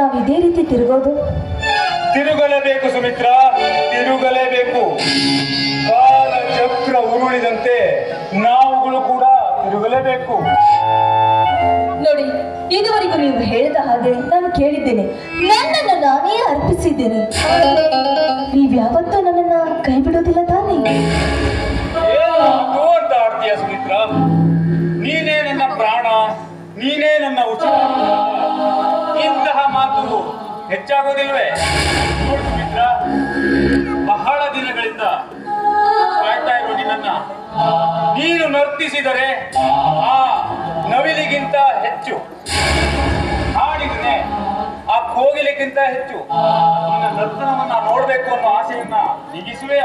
ನಾವು ಇದೇ ರೀತಿ ತಿರುಗೋದು? ತಿರುಗಲೇಬೇಕು ಸುಮಿತ್ರ ತಿರುಗಲೇಬೇಕು. ಕಾಲ ಚಕ್ರ ಉರುಳಿದಂತೆ ನಾವುಗಳು ಕೂಡ ತಿರುಗಲೇಬೇಕು. ನೋಡಿ ಇದುವರೆಗೂ ನೀವು ಹೇಳಿದ ಹಾಗೆ ನಾನು ಕೇಳಿದ್ದೇನೆ. ನನ್ನನ್ನು ನಾನೇ ಅರ್ಪಿಸಿದ್ದೇನೆ. ನೀವ್ಯಾವತ್ತೂ ನನ್ನನ್ನ ಹೆಚ್ಚಾಗೋದಿಲ್ವೇ? ಮಿತ್ರ, ಬಹಳ ದಿನಗಳಿಂದ ಕಾಯ್ತಾ ಇರೋ ನಿನ್ನ ನೀನು ನರ್ತಿಸಿದರೆ ಆ ನವಿಲಿಗಿಂತ ಹೆಚ್ಚು. ಹಾಡಿದ್ರೆ ಆ ಕೋಗಿಲೆಗಿಂತ ಹೆಚ್ಚು. ನನ್ನ ನರ್ತನವನ್ನ ನೋಡ್ಬೇಕು ಅನ್ನೋ ಆಸೆಯನ್ನ ನಿಗಿಸುವೆಯ?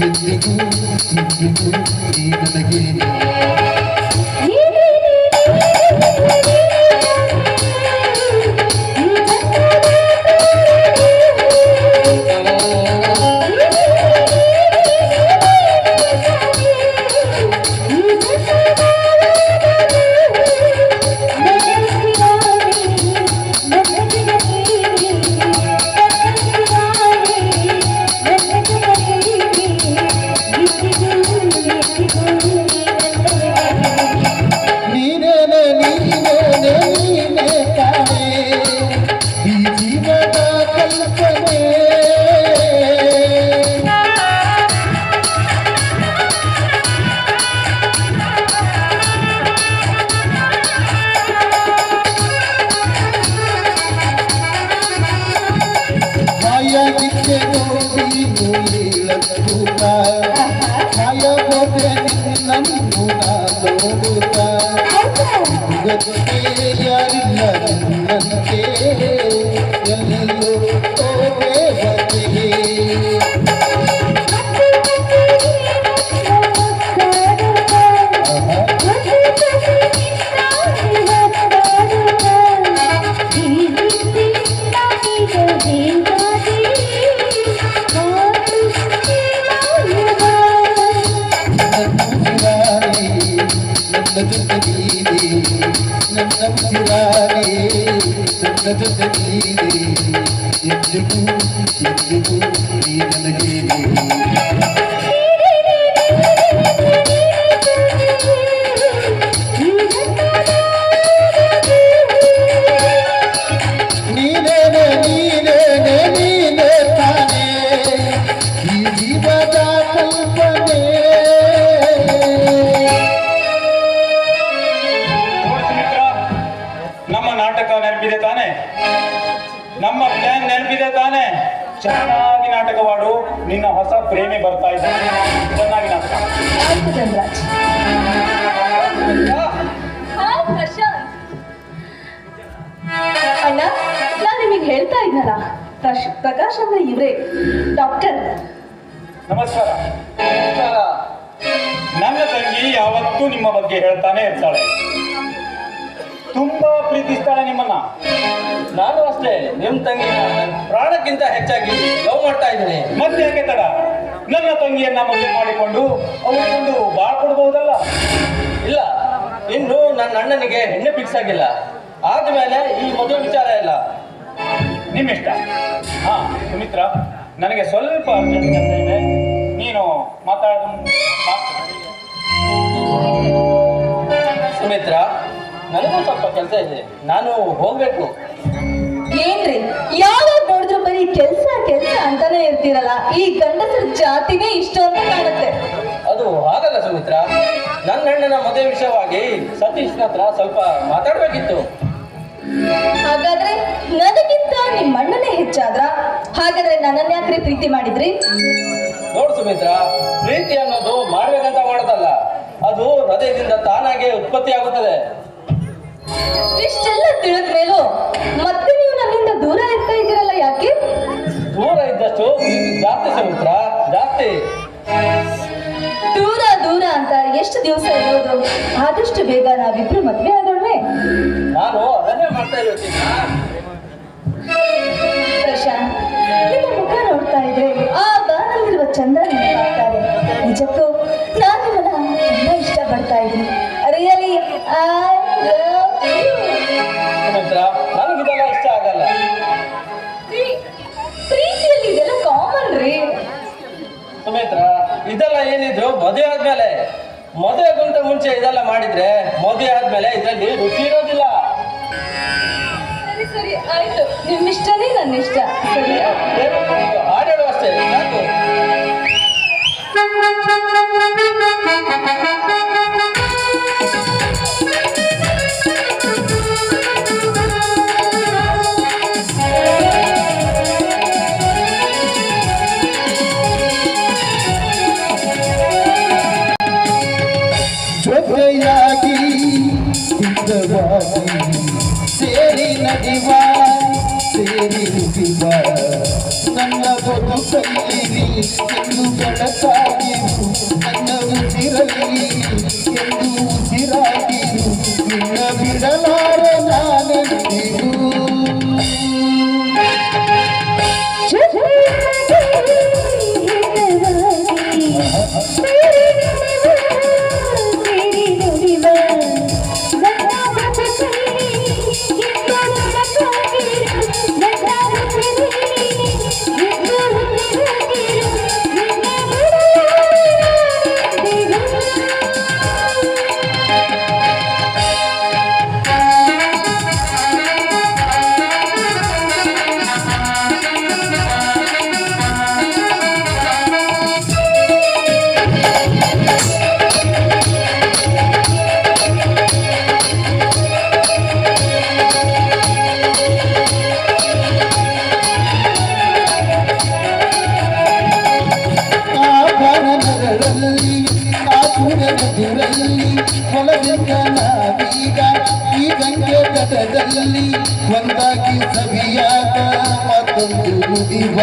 Thank you. Gadu, gadu, gadu, gadu, gadu, ನನ್ನ ಉಸಿರಾನೆ ನನ್ನ ಜೊತೆ ನೀನೆ ಎಂದಿಗೂ ಎಂದಿಗೂ ನೀ ನನಗೇನೆ ನೀನೇನೆ ನೀನೇನೆ ನೀನೇ ತಾನೇ ಚೆನ್ನಾಗಿ ನಾಟಕವಾಡು. ನಿನ್ನ ಹೊಸ ಪ್ರೇಮಿ ಬರ್ತಾ ಇದೆ. ಚೆನ್ನಾಗಿ ನಾಟಕ. ಆಯ್ತು ಧನರಾಜ್ ಅಣ್ಣ ನಾನು ನಿಮಗೆ ಹೇಳ್ತಾ ಇದ್ನಲ್ಲ ಪ್ರಕಾಶ್ ಅಂದ್ರೆ ಇವರೇ. ಡಾಕ್ಟರ್. ನಮಸ್ಕಾರ. ನನ್ನ ತಂಗಿ ಯಾವತ್ತೂ ನಿಮ್ಮ ಬಗ್ಗೆ ಹೇಳ್ತಾನೆ ಇರ್ತಾಳೆ. ತುಂಬಾ ಪ್ರೀತಿಸ್ತಾಳೆ ನಿಮ್ಮನ್ನ. ನಾನು ಅಷ್ಟೇ ನಿಮ್ ತಂಗಿ ಪ್ರಾಣಕ್ಕಿಂತ ಹೆಚ್ಚಾಗಿ ಲವ್ ಮಾಡ್ತಾ ಇದ್ದೀನಿ. ಮತ್ತೆ ಯಾಕೆ ತಡ? ನನ್ನ ತಂಗಿಯನ್ನ ಮದುವೆ ಮಾಡಿಕೊಂಡು ಅವರಿಗೊಂದು ಬಾಳ್ ಕೊಡಬಹುದಲ್ಲ? ಇಲ್ಲ ಇನ್ನು ನನ್ನ ಅಣ್ಣನಿಗೆ ಹೆಣ್ಣೆ ಫಿಕ್ಸ್ ಆಗಿಲ್ಲ. ಆದ್ಮೇಲೆ ಈ ಮದುವೆ ವಿಚಾರ ಇಲ್ಲ ನಿಮ್ಮಿಷ್ಟ? ಹಾ ಸುಮಿತ್ರ ನನಗೆ ಸ್ವಲ್ಪ ಅರ್ಜೆಂಟ್ ಕೆಲಸ ಇದೆ. ನೀನು ಮಾತಾಡ. ಸುಮಿತ್ರ ನನಗೂ ಸ್ವಲ್ಪ ಕೆಲಸ ಇದೆ. ನಾನು ಹೋಗ್ಬೇಕು. ಏನ್ರಿ ಯಾವಾಗ ನೋಡಿದ್ರು ಬರೀ ಕೆಲ್ಸ ಕೆಲ್ಸ ಅಂತಾನೆ ಇರ್ತೀರಲ್ಲ ಈ ಗಂಡಸರ ಜಾತಿನೇ ಇಷ್ಟು ಅಂತ ಕಾಣುತ್ತೆ. ಅದು ಅದು ಹಾಗಲ್ಲ ಸುಮಿತ್ರ. ನನ್ನ ಅಣ್ಣನ ಮದುವೆ ವಿಷಯವಾಗಿ ಸತೀಶ್ನ ಹತ್ರ ಸ್ವಲ್ಪ ಮಾತಾಡ್ಬೇಕಿತ್ತು. ಹಾಗಾದ್ರೆ ನನಗಿಂತ ನಿಮ್ಮ ಅಣ್ಣನೇ ಹೆಚ್ಚಾದ್ರ? ಹಾಗಾದ್ರೆ ನನ್ನನ್ನ ಯಾಕ್ರಿ ಪ್ರೀತಿ ಮಾಡಿದ್ರಿ? ನೋಡು ಸುಮಿತ್ರ ಪ್ರೀತಿ ಅನ್ನೋದು ಮಾಡ್ಬೇಕಂತ ಮಾಡೋದಲ್ಲ. ಅದು ಹೃದಯದಿಂದ ತಾನಾಗೆ ಉತ್ಪತ್ತಿ ಆಗುತ್ತದೆ ಇಷ್ಟೆಲ್ಲ ತಿಳಿದ ಮೇಲೂ ಮತ್ತೆ ಯಾಕೆ? ದೂರ ಇದ್ದಷ್ಟು ಜಾಸ್ತಿ ಸಮುದ್ರ ಜಾಸ್ತಿ ದೂರ ದೂರ ಅಂತ ಎಷ್ಟು ದಿವಸ ಇರೋದು? ಆದಷ್ಟು ಬೇಗ ನಾವಿಬ್ರು ಮದ್ವೆ ಆಗೋಳ್ವೆ ನಾನು ಅದನ್ನೇ ಮಾಡ್ತಾ ಇರ್ತೀನಿ ಪ್ರಶಾಂತ್ ನಿಮ್ಮ ಮುಖ ನೋಡ್ತಾ ಇದ್ರೆ ಆ ಬಾನಲ್ಲಿರುವ ಚಂದ ನೆನಪಾಗ್ತಾರೆ ನಿಜಕ್ಕೂ ನಾನು ನಿಮ್ಮನ್ನ ತುಂಬಾ ಇಷ್ಟಪಡ್ತಾ ಇದ್ದೀನಿ. ರಿಯಲಿ ಐ ಲವ್ ಮದುವೆ ಆದ್ಮೇಲೆ ಮದುವೆಗಿಂತ ಮುಂಚೆ ಇದೆಲ್ಲ ಮಾಡಿದ್ರೆ ಮದುವೆ ಆದ್ಮೇಲೆ ಇದರಲ್ಲಿ ರುಚಿ ಇರೋದಿಲ್ಲ. ಸರಿ ಆಯ್ತು. ನಿಮ್ಮಿಷ್ಟನೇ ನನ್ನ ಇಷ್ಟ so many things ಹೊಲದಿಂದ ನಾವೀಗ ಈ ಗಂಗೆ ತಟದಲ್ಲಿ ಒಂದಾಗಿ ಸವಿಯಾದ ಮತ್ತೊಂದು ನುಡಿವ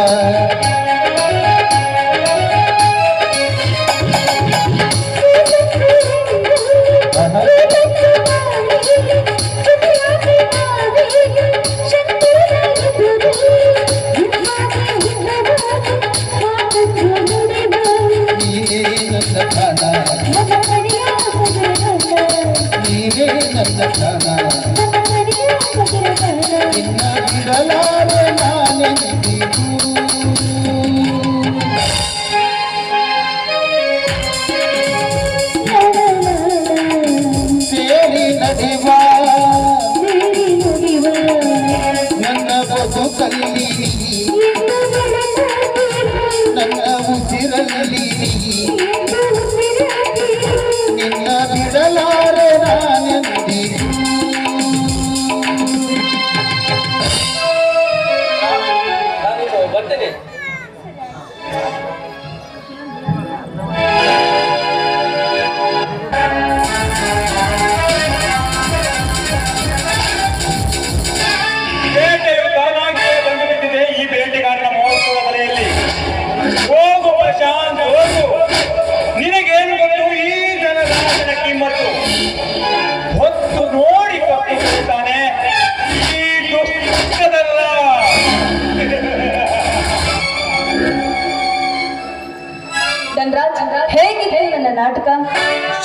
ನೀನೇ ನನ್ನ ಪ್ರಾಣ ಹೇಗಿದೆ ನನ್ನ ನಾಟಕ?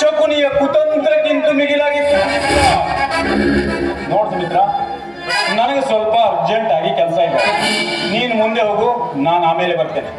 ಶಕುನಿಯ ಕುತಂತ್ರಕ್ಕಿಂತ ಮಿಗಿಲಾಗಿತ್ತು. ನೋಡ್ತು ಮಿತ್ರ, ನನಗೆ ಸ್ವಲ್ಪ ಅರ್ಜೆಂಟ್ ಆಗಿ ಕೆಲಸ ಇದೆ. ನೀನು ಮುಂದೆ ಹೋಗು, ನಾನು ಆಮೇಲೆ ಬರ್ತೇನೆ.